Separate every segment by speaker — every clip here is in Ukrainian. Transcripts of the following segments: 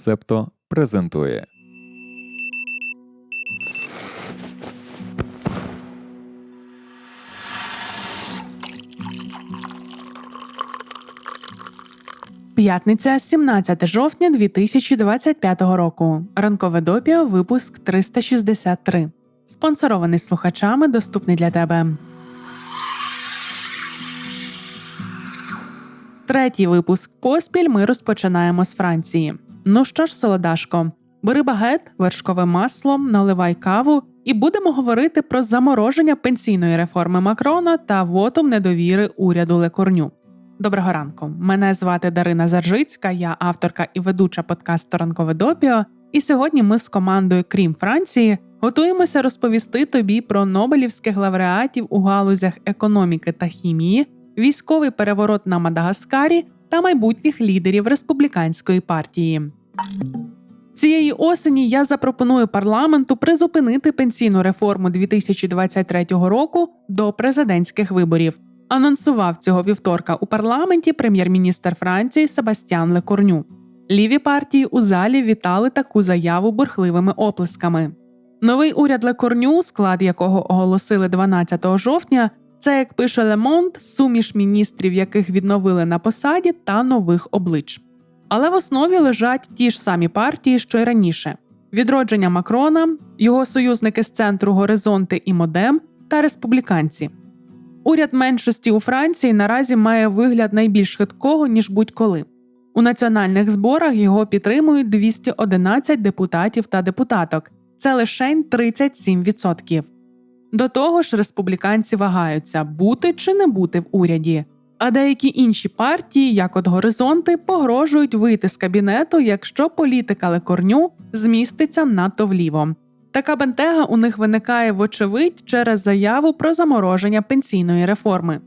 Speaker 1: Септо презентує.
Speaker 2: П'ятниця, 17 жовтня 2025 року. Ранкове допіо, випуск 363. Спонсорований слухачами, доступний для тебе. Третій випуск поспіль ми розпочинаємо з Франції. Ну що ж, солодашко, бери багет, вершкове масло, наливай каву і будемо говорити про замороження пенсійної реформи Макрона та вотум недовіри уряду Лекорню. Доброго ранку. Мене звати Дарина Заржицька, я авторка і ведуча подкасту Ранкове допіо. І сьогодні ми з командою Крім Франції готуємося розповісти тобі про Нобелівських лауреатів у галузях економіки та хімії, військовий переворот на Мадагаскарі та майбутніх лідерів республіканської партії. Цієї осені я запропоную парламенту призупинити пенсійну реформу 2023 року до президентських виборів. Анонсував цього вівторка у парламенті прем'єр-міністр Франції Себастьян Лекорню. Ліві партії у залі вітали таку заяву бурхливими оплесками. Новий уряд Лекорню, склад якого оголосили 12 жовтня, це як пише Лемонт, суміш міністрів, яких відновили на посаді, та нових облич. Але в основі лежать ті ж самі партії, що й раніше: відродження Макрона, його союзники з центру Горизонти і Модем та республіканці. Уряд меншості у Франції наразі має вигляд найбільш хиткого ніж будь-коли. У національних зборах його підтримують 211 депутатів та депутаток. Це лише 37%. До того ж, республіканці вагаються бути чи не бути в уряді. А деякі інші партії, як от горизонти, погрожують вийти з кабінету, якщо політика лекорню зміститься надто вліво. Така бентега у них виникає вочевидь через заяву про замороження пенсійної реформи.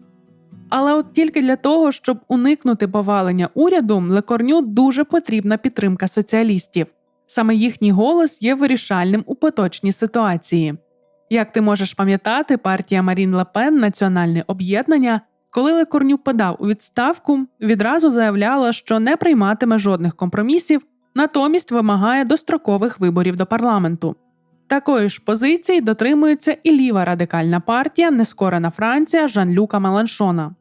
Speaker 2: Але от тільки для того, щоб уникнути повалення уряду, лекорню дуже потрібна підтримка соціалістів. Саме їхній голос є вирішальним у поточній ситуації. Як ти можеш пам'ятати, партія Марін Лепен Національне об'єднання, коли Лекорню подав у відставку, відразу заявляла, що не прийматиме жодних компромісів, натомість вимагає дострокових виборів до парламенту. Такої ж позиції дотримується і ліва радикальна партія Нескорена Франція Жан-Люка Маланшона.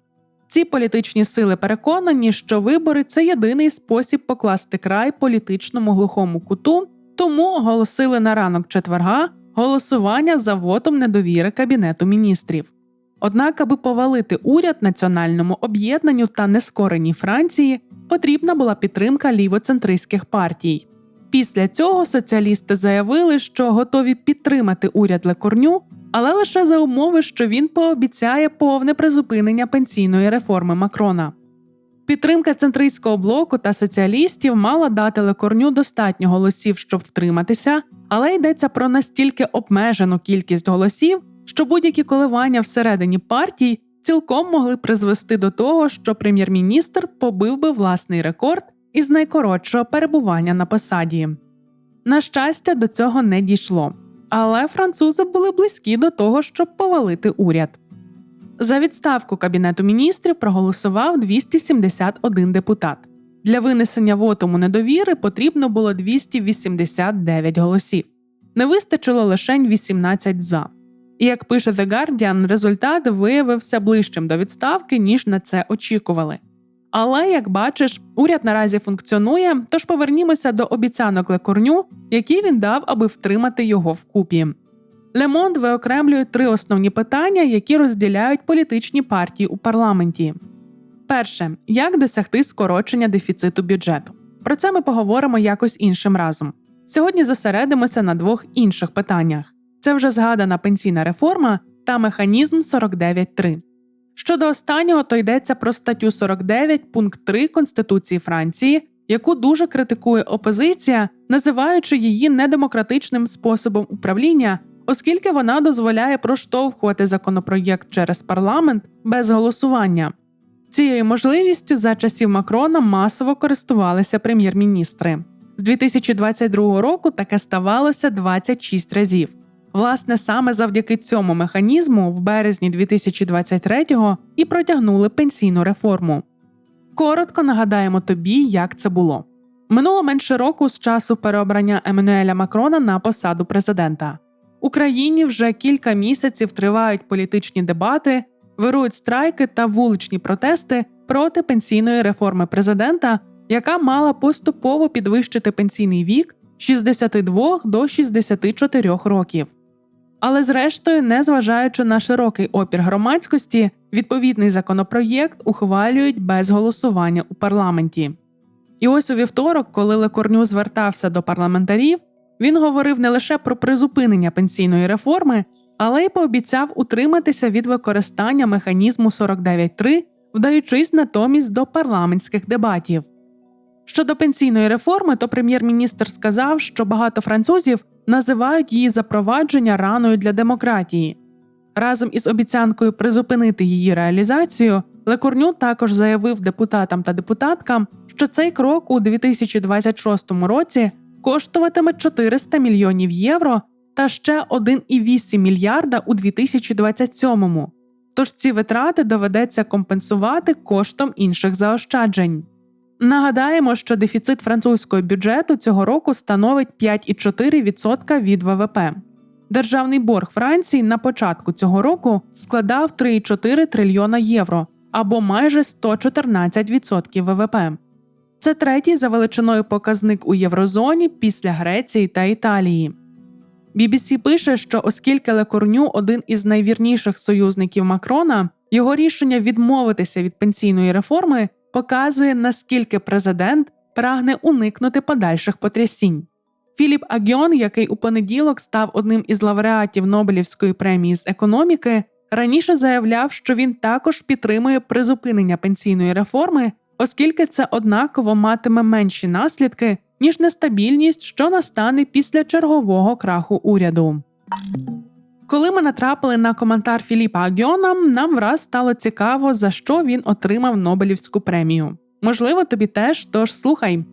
Speaker 2: Ці політичні сили переконані, що вибори це єдиний спосіб покласти край політичному глухому куту, тому оголосили на ранок четверга голосування за вотом недовіри Кабінету міністрів. Однак, аби повалити уряд національному об'єднанню та нескореній Франції, потрібна була підтримка лівоцентристських партій. Після цього соціалісти заявили, що готові підтримати уряд Лекорню, але лише за умови, що він пообіцяє повне призупинення пенсійної реформи Макрона. Підтримка центристського блоку та соціалістів мала дати Лекорню достатньо голосів, щоб втриматися, але йдеться про настільки обмежену кількість голосів, що будь-які коливання всередині партій цілком могли призвести до того, що прем'єр-міністр побив би власний рекорд із найкоротшого перебування на посаді. На щастя, до цього не дійшло, але французи були близькі до того, щоб повалити уряд. За відставку Кабінету міністрів проголосував 271 депутат. Для винесення вотуму недовіри потрібно було 289 голосів. Не вистачило лише 18 за. І як пише The Guardian, результат виявився ближчим до відставки, ніж на це очікували. Але як бачиш, уряд наразі функціонує, тож повернімося до обіцянок лекорню, які він дав, аби втримати його вкупі. Лемонд виокремлює три основні питання, які розділяють політичні партії у парламенті. Перше, як досягти скорочення дефіциту бюджету. Про це ми поговоримо якось іншим разом. Сьогодні зосередимося на двох інших питаннях: це вже згадана пенсійна реформа та механізм 49.3. Щодо останнього, то йдеться про статтю 49 пункт 3 Конституції Франції, яку дуже критикує опозиція, називаючи її недемократичним способом управління, оскільки вона дозволяє проштовхувати законопроєкт через парламент без голосування. Цією можливістю за часів Макрона масово користувалися прем'єр-міністри. З 2022 року таке ставалося 26 разів. Власне, саме завдяки цьому механізму в березні 2023-го і протягнули пенсійну реформу. Коротко нагадаємо тобі, як це було. Минуло менше року з часу переобрання Еммануеля Макрона на посаду президента. Україні вже кілька місяців тривають політичні дебати, вирують страйки та вуличні протести проти пенсійної реформи президента, яка мала поступово підвищити пенсійний вік з 62 до 64 років. Але, зрештою, незважаючи на широкий опір громадськості, відповідний законопроєкт ухвалюють без голосування у парламенті. І ось у вівторок, коли Лекорню звертався до парламентарів, він говорив не лише про призупинення пенсійної реформи, але й пообіцяв утриматися від використання механізму 49.3, вдаючись натомість до парламентських дебатів. Щодо пенсійної реформи, то прем'єр-міністр сказав, що багато французів називають її запровадження раною для демократії. Разом із обіцянкою призупинити її реалізацію, Лекурню також заявив депутатам та депутаткам, що цей крок у 2026 році коштуватиме 400 мільйонів євро та ще 1,8 мільярда у 2027. Тож ці витрати доведеться компенсувати коштом інших заощаджень. Нагадаємо, що дефіцит французького бюджету цього року становить 5,4% від ВВП. Державний борг Франції на початку цього року складав 3,4 трильйона євро або майже 114% ВВП. Це третій за величиною показник у Єврозоні після Греції та Італії. BBC пише, що оскільки Лекорню один із найвірніших союзників Макрона, його рішення відмовитися від пенсійної реформи показує, наскільки президент прагне уникнути подальших потрясінь. Філіп Агьон, який у понеділок став одним із лауреатів Нобелівської премії з економіки, раніше заявляв, що він також підтримує призупинення пенсійної реформи, оскільки це однаково матиме менші наслідки, ніж нестабільність, що настане після чергового краху уряду. Коли ми натрапили на коментар Філіпа Агьона, нам враз стало цікаво, за що він отримав Нобелівську премію. Можливо, тобі теж, тож слухай.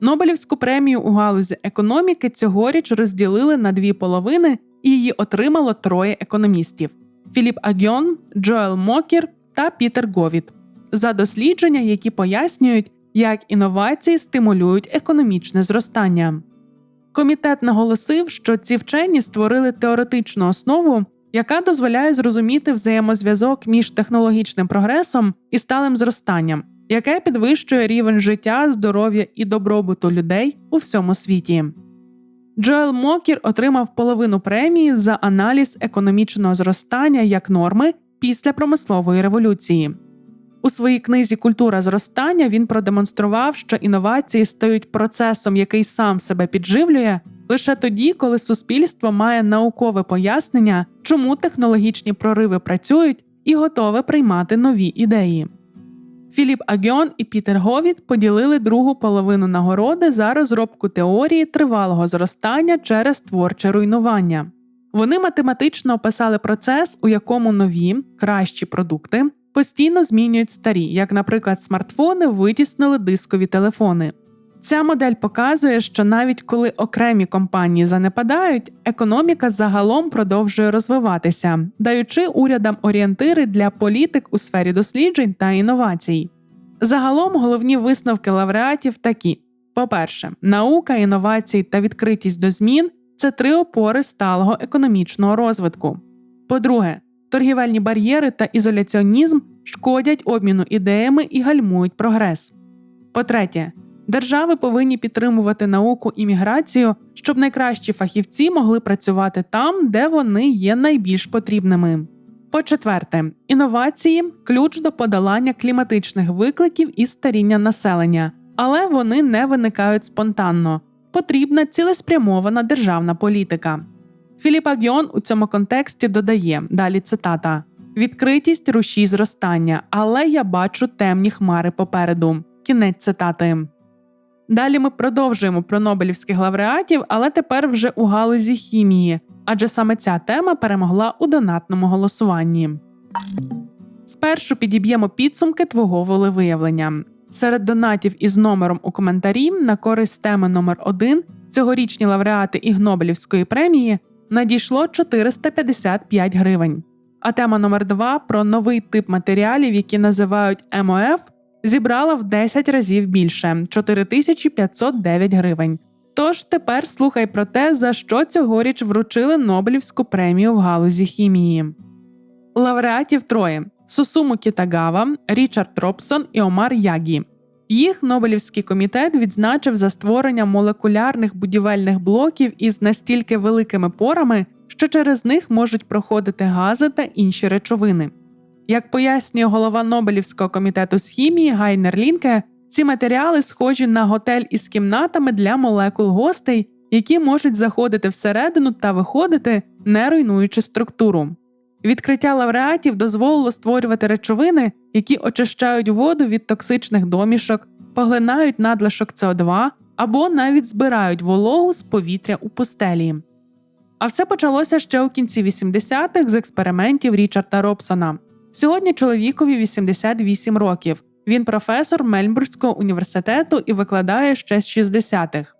Speaker 2: Нобелівську премію у галузі економіки цьогоріч розділили на дві половини, і її отримало троє економістів: Філіп Агьон, Джоел Мокір та Пітер Говіт за дослідження, які пояснюють, як інновації стимулюють економічне зростання. Комітет наголосив, що ці вчені створили теоретичну основу, яка дозволяє зрозуміти взаємозв'язок між технологічним прогресом і сталим зростанням, яке підвищує рівень життя, здоров'я і добробуту людей у всьому світі. Джоел Мокір отримав половину премії за аналіз економічного зростання як норми після промислової революції. У своїй книзі Культура зростання він продемонстрував, що інновації стають процесом, який сам себе підживлює, лише тоді, коли суспільство має наукове пояснення, чому технологічні прориви працюють і готове приймати нові ідеї. Філіп Агьон і Пітер Говіт поділили другу половину нагороди за розробку теорії тривалого зростання через творче руйнування. Вони математично описали процес, у якому нові кращі продукти постійно змінюють старі, як, наприклад, смартфони витіснили дискові телефони. Ця модель показує, що навіть коли окремі компанії занепадають, економіка загалом продовжує розвиватися, даючи урядам орієнтири для політик у сфері досліджень та інновацій. Загалом головні висновки лауреатів такі: по-перше, наука, інновації та відкритість до змін це три опори сталого економічного розвитку. По-друге, торгівельні бар'єри та ізоляціонізм шкодять обміну ідеями і гальмують прогрес. По-третє, держави повинні підтримувати науку і міграцію, щоб найкращі фахівці могли працювати там, де вони є найбільш потрібними. По-четверте, інновації ключ до подолання кліматичних викликів і старіння населення, але вони не виникають спонтанно. Потрібна цілеспрямована державна політика. Філіп Агьон у цьому контексті додає далі цитата: відкритість рушій зростання, але я бачу темні хмари попереду. Кінець цитати. Далі ми продовжуємо про Нобелівських лауреатів, але тепер вже у галузі хімії, адже саме ця тема перемогла у донатному голосуванні. Спершу підіб'ємо підсумки твого волевиявлення. Серед донатів із номером у коментарі на користь теми номер 1 цьогорічні лауреати Ігнобелівської премії надійшло 455 гривень. А тема номер 2 про новий тип матеріалів, які називають МОФ, зібрала в 10 разів більше 4509 гривень. Тож тепер слухай про те, за що цьогоріч вручили Нобелівську премію в галузі хімії. Лауреатів троє: Сусуму Кітагава, Річард Тропсон і Омар Ягі. Їх Нобелівський комітет відзначив за створення молекулярних будівельних блоків із настільки великими порами, що через них можуть проходити гази та інші речовини. Як пояснює голова Нобелівського комітету з хімії Гайнер Лінке, ці матеріали схожі на готель із кімнатами для молекул гостей, які можуть заходити всередину та виходити, не руйнуючи структуру. Відкриття лауреатів дозволило створювати речовини, які очищають воду від токсичних домішок, поглинають надлишок СО2 або навіть збирають вологу з повітря у пустелі. А все почалося ще у кінці 80-х з експериментів Річарда Робсона. Сьогодні чоловікові 88 років. Він професор Мельбурзького університету і викладає ще з 60-х.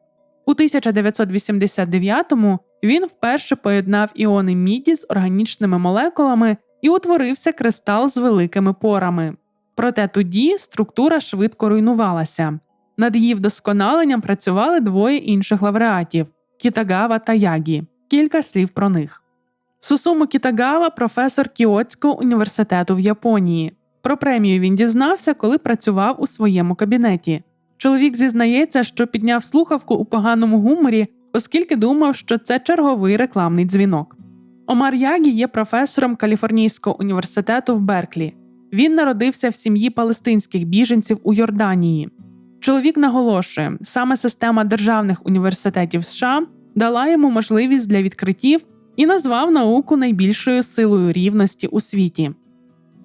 Speaker 2: У 1989-му він вперше поєднав іони міді з органічними молекулами і утворився кристал з великими порами. Проте тоді структура швидко руйнувалася. Над її вдосконаленням працювали двоє інших лауреатів Кітагава та Ягі. Кілька слів про них. Сусуму Кітагава професор Кіотського університету в Японії. Про премію він дізнався, коли працював у своєму кабінеті. Чоловік зізнається, що підняв слухавку у поганому гуморі, оскільки думав, що це черговий рекламний дзвінок. Омар Ягі є професором Каліфорнійського університету в Берклі. Він народився в сім'ї палестинських біженців у Йорданії. Чоловік наголошує, саме система державних університетів США дала йому можливість для відкриттів і назвав науку найбільшою силою рівності у світі.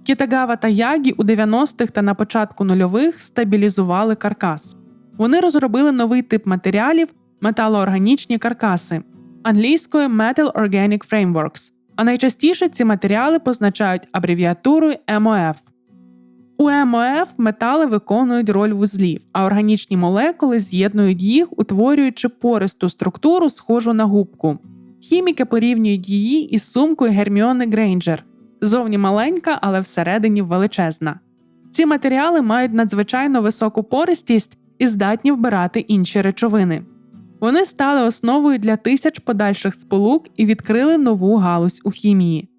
Speaker 2: Кітагава та Ягі у 90-х та на початку нульових стабілізували каркас. Вони розробили новий тип матеріалів металоорганічні каркаси англійською Metal Organic Frameworks, а найчастіше ці матеріали позначають абревіатурою MOF. У MOF метали виконують роль вузлів, а органічні молекули з'єднують їх, утворюючи пористу структуру, схожу на губку. Хіміки порівнюють її із сумкою Герміони Грейнджер. Зовні маленька, але всередині величезна. Ці матеріали мають надзвичайно високу пористість і здатні вбирати інші речовини. Вони стали основою для тисяч подальших сполук і відкрили нову галузь у хімії.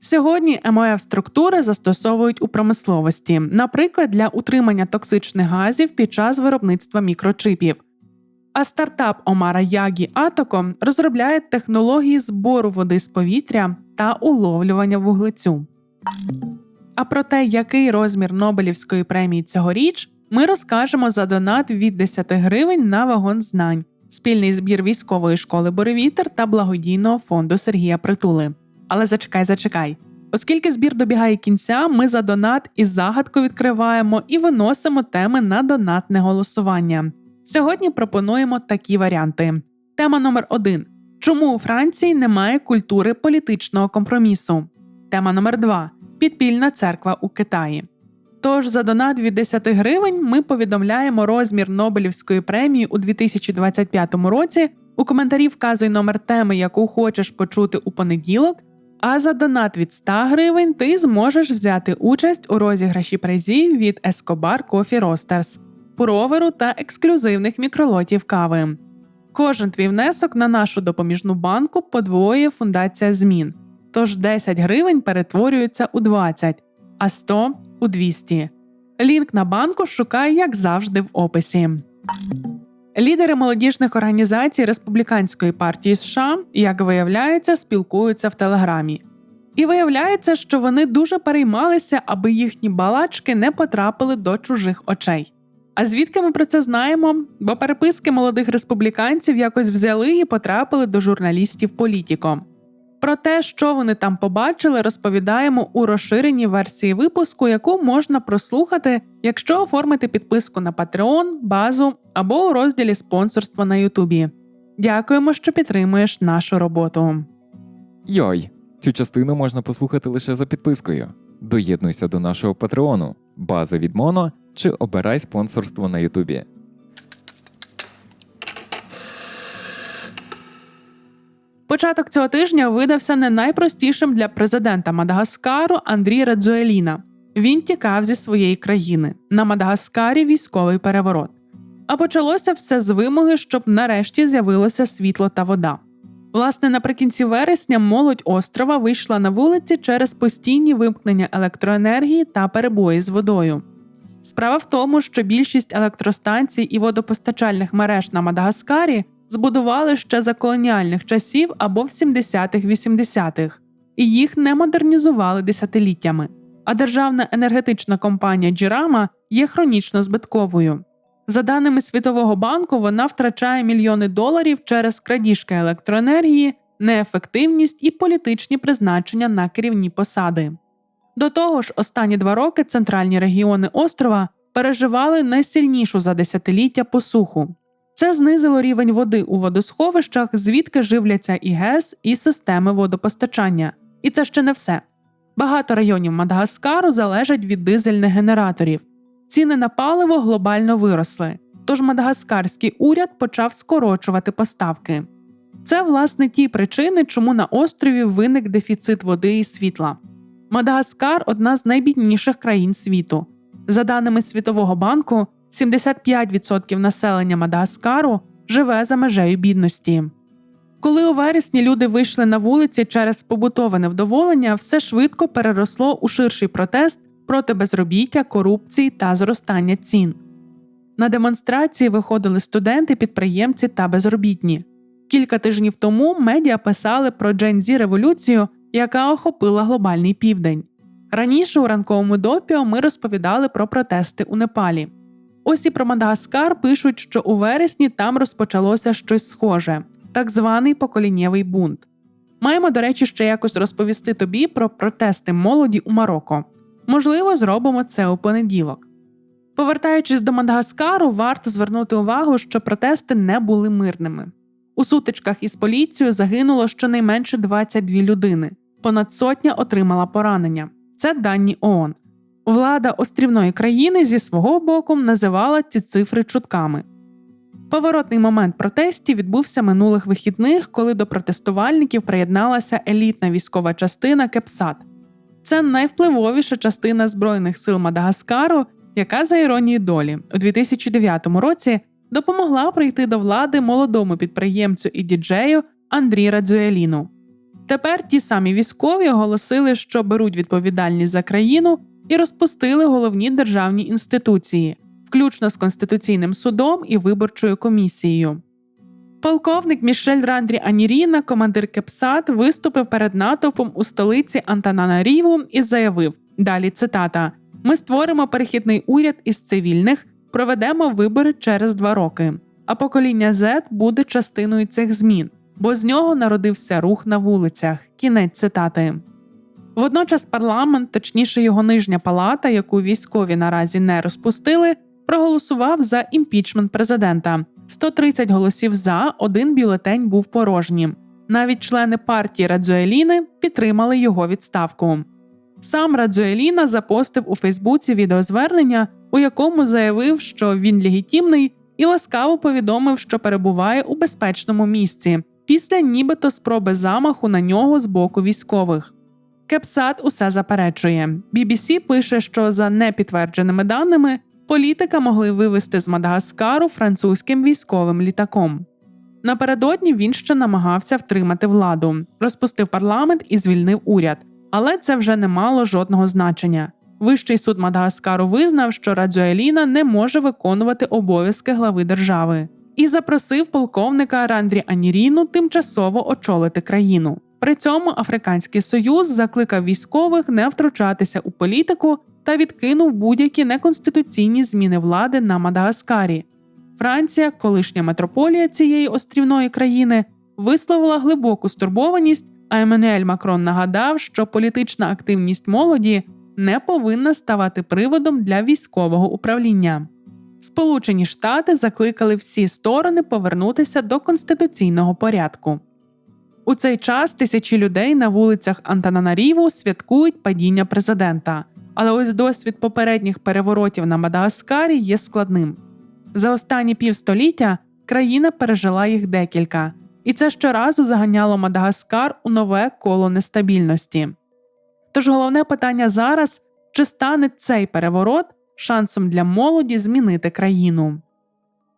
Speaker 2: Сьогодні МОФ структури застосовують у промисловості, наприклад, для утримання токсичних газів під час виробництва мікрочипів. А стартап Омара Ягі Атоко розробляє технології збору води з повітря та уловлювання вуглецю. А про те, який розмір Нобелівської премії цьогоріч, ми розкажемо за донат від 10 гривень на вагон знань, спільний збір військової школи Боревітер та благодійного фонду Сергія Притули. Але зачекай, зачекай. Оскільки збір добігає кінця, ми за донат із загадкою відкриваємо і виносимо теми на донатне голосування. Сьогодні пропонуємо такі варіанти. Тема номер 1 Чому у Франції немає культури політичного компромісу? Тема номер 2 Підпільна церква у Китаї. Тож за донат від 10 гривень ми повідомляємо розмір Нобелівської премії у 2025 році. У коментарі вказуй номер теми, яку хочеш почути у понеділок. А за донат від 100 гривень ти зможеш взяти участь у розіграші призів від Escobar Coffee Roasters, пуроверу та ексклюзивних мікролотів кави. Кожен твій внесок на нашу допоміжну банку подвоює фундація змін. Тож 10 гривень перетворюються у 20, а 100 – у 200. Лінк на банку шукай, як завжди, в описі. Лідери молодіжних організацій Республіканської партії США, як виявляється, спілкуються в Телеграмі. І виявляється, що вони дуже переймалися, аби їхні балачки не потрапили до чужих очей. А звідки ми про це знаємо? Бо переписки молодих республіканців якось взяли і потрапили до журналістів Політіко. Про те, що вони там побачили, розповідаємо у розширеній версії випуску, яку можна прослухати, якщо оформити підписку на Patreon, базу або у розділі спонсорство на Ютубі. Дякуємо, що підтримуєш нашу роботу.
Speaker 1: Йой, цю частину можна послухати лише за підпискою. Доєднуйся до нашого патреону, база від Моно чи обирай спонсорство на Ютубі.
Speaker 2: Початок цього тижня видався не найпростішим для президента Мадагаскару Андрі Радзуеліна. Він тікав зі своєї країни на Мадагаскарі військовий переворот. А почалося все з вимоги, щоб нарешті з'явилося світло та вода. Власне, наприкінці вересня молодь острова вийшла на вулиці через постійні вимкнення електроенергії та перебої з водою. Справа в тому, що більшість електростанцій і водопостачальних мереж на Мадагаскарі збудували ще за колоніальних часів або в 70-х-80-х, і їх не модернізували десятиліттями. А державна енергетична компанія Джірама є хронічно збитковою. За даними Світового банку, вона втрачає мільйони доларів через крадіжки електроенергії, неефективність і політичні призначення на керівні посади. До того ж, останні два роки центральні регіони острова переживали найсильнішу за десятиліття посуху. Це знизило рівень води у водосховищах, звідки живляться і ГЕС, і системи водопостачання. І це ще не все. Багато районів Мадагаскару залежать від дизельних генераторів. Ціни на паливо глобально виросли, тож мадагаскарський уряд почав скорочувати поставки. Це, власне, ті причини, чому на острові виник дефіцит води і світла. Мадагаскар одна з найбідніших країн світу. За даними Світового банку, 75% населення Мадагаскару живе за межею бідності. Коли у вересні люди вийшли на вулиці через побутове невдоволення, все швидко переросло у ширший протест проти безробіття, корупції та зростання цін. На демонстрації виходили студенти, підприємці та безробітні. Кілька тижнів тому медіа писали про Джензі революцію, яка охопила глобальний південь. Раніше у ранковому допіо ми розповідали про протести у Непалі. Ось і про Мадагаскар пишуть, що у вересні там розпочалося щось схоже так званий поколіннєвий бунт. Маємо, до речі, ще якось розповісти тобі про протести молоді у Марокко. Можливо, зробимо це у понеділок. Повертаючись до Мадагаскару, варто звернути увагу, що протести не були мирними. У сутичках із поліцією загинуло щонайменше 22 людини, понад сотня отримала поранення. Це дані ООН. Влада острівної країни зі свого боку називала ці цифри чутками. Поворотний момент протестів відбувся минулих вихідних, коли до протестувальників приєдналася елітна військова частина Кепсат. Це найвпливовіша частина Збройних сил Мадагаскару, яка, за іронією долі, у 2009 році допомогла прийти до влади молодому підприємцю і діджею Андрі Радзуеліну. Тепер ті самі військові оголосили, що беруть відповідальність за країну і розпустили головні державні інституції, включно з Конституційним судом і виборчою комісією. Полковник Мішель Рандрі Аніріна, командир Кепсат, виступив перед натовпом у столиці Антананаріву і заявив: далі цитата: Ми створимо перехідний уряд із цивільних, проведемо вибори через два роки. А покоління Z буде частиною цих змін, бо з нього народився рух на вулицях. Кінець цитати. Водночас парламент, точніше його нижня палата, яку військові наразі не розпустили, проголосував за імпічмент президента. 130 голосів за, один бюлетень був порожнім. Навіть члени партії Радзуеліни підтримали його відставку. Сам Радзуеліна запостив у Фейсбуці відеозвернення, у якому заявив, що він легітимний, і ласкаво повідомив, що перебуває у безпечному місці після нібито спроби замаху на нього з боку військових. Кепсат усе заперечує. BBC пише, що за непідтвердженими даними політика могли вивезти з Мадагаскару французьким військовим літаком. Напередодні він ще намагався втримати владу, розпустив парламент і звільнив уряд, але це вже не мало жодного значення. Вищий суд Мадагаскару визнав, що Радзуеліна не може виконувати обов'язки глави держави, і запросив полковника Рандрі Аніріну тимчасово очолити країну. При цьому Африканський Союз закликав військових не втручатися у політику та відкинув будь-які неконституційні зміни влади на Мадагаскарі. Франція, колишня метрополія цієї острівної країни, висловила глибоку стурбованість. А Еммануель Макрон нагадав, що політична активність молоді не повинна ставати приводом для військового управління. Сполучені Штати закликали всі сторони повернутися до конституційного порядку. У цей час тисячі людей на вулицях Антананаріву святкують падіння президента. Але ось досвід попередніх переворотів на Мадагаскарі є складним. За останні півстоліття країна пережила їх декілька, і це щоразу заганяло Мадагаскар у нове коло нестабільності. Тож головне питання зараз Чи стане цей переворот шансом для молоді змінити країну?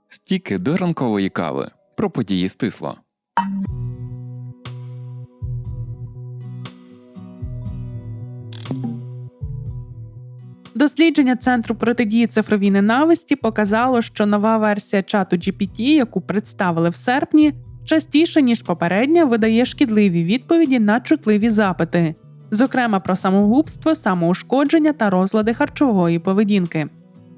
Speaker 1: Стіки до ранкової кави. Про події стисло.
Speaker 2: Дослідження Центру протидії цифровій ненависті показало, що нова версія чату GPT, яку представили в серпні, частіше ніж попередня, видає шкідливі відповіді на чутливі запити, зокрема про самогубство, самоушкодження та розлади харчової поведінки.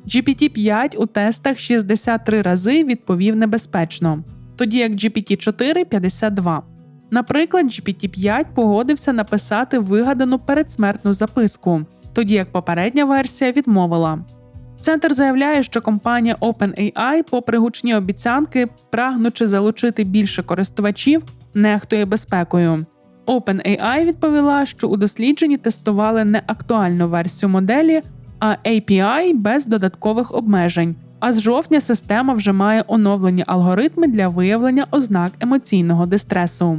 Speaker 2: GPT-5 у тестах 63 рази відповів небезпечно, тоді як GPT-4 – 52. Наприклад, GPT-5 погодився написати вигадану передсмертну записку, тоді як попередня версія відмовила. Центр заявляє, що компанія OpenAI, попри гучні обіцянки, прагнучи залучити більше користувачів, нехтує безпекою. OpenAI відповіла, що у дослідженні тестували не актуальну версію моделі, а API без додаткових обмежень. А з жовтня система вже має оновлені алгоритми для виявлення ознак емоційного дистресу.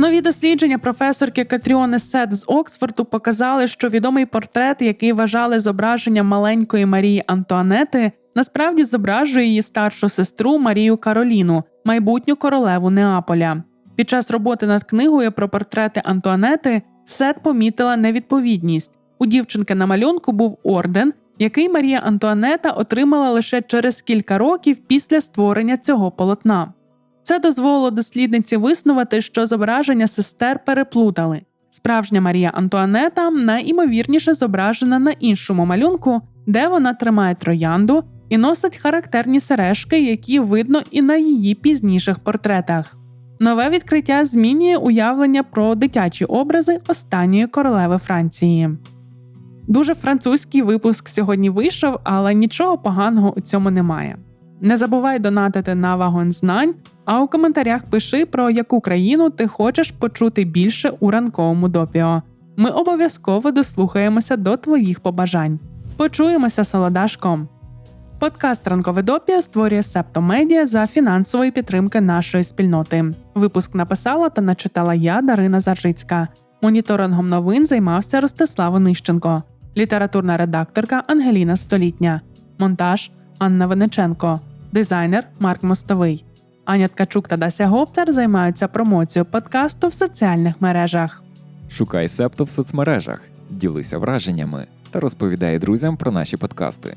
Speaker 2: Нові дослідження професорки Катріони Сет з Оксфорду показали, що відомий портрет, який вважали зображенням маленької Марії Антуанети, насправді зображує її старшу сестру Марію Кароліну, майбутню королеву Неаполя. Під час роботи над книгою про портрети Антуанети Сет помітила невідповідність. У дівчинки на малюнку був орден, який Марія Антуанета отримала лише через кілька років після створення цього полотна. Це дозволило дослідниці виснувати, що зображення сестер переплутали. Справжня Марія Антуанета найімовірніше зображена на іншому малюнку, де вона тримає троянду і носить характерні сережки, які видно і на її пізніших портретах. Нове відкриття змінює уявлення про дитячі образи останньої королеви Франції. Дуже французький випуск сьогодні вийшов, але нічого поганого у цьому немає. Не забувай донатити на вагон знань, а у коментарях пиши, про яку країну ти хочеш почути більше у ранковому допіо. Ми обов'язково дослухаємося до твоїх побажань. Почуємося солодашком. Подкаст Ранкове допіо створює Септомедіа за фінансової підтримки нашої спільноти. Випуск написала та начитала я, Дарина Заржицька. Моніторингом новин займався Ростислав Онищенко, літературна редакторка Ангеліна Столітня, монтаж Анна Вениченко, дизайнер Марк Мостовий. Аня Ткачук та Дася Гоптер займаються промоцією подкасту в соціальних мережах.
Speaker 1: Шукай септо в соцмережах, ділися враженнями та розповідай друзям про наші подкасти.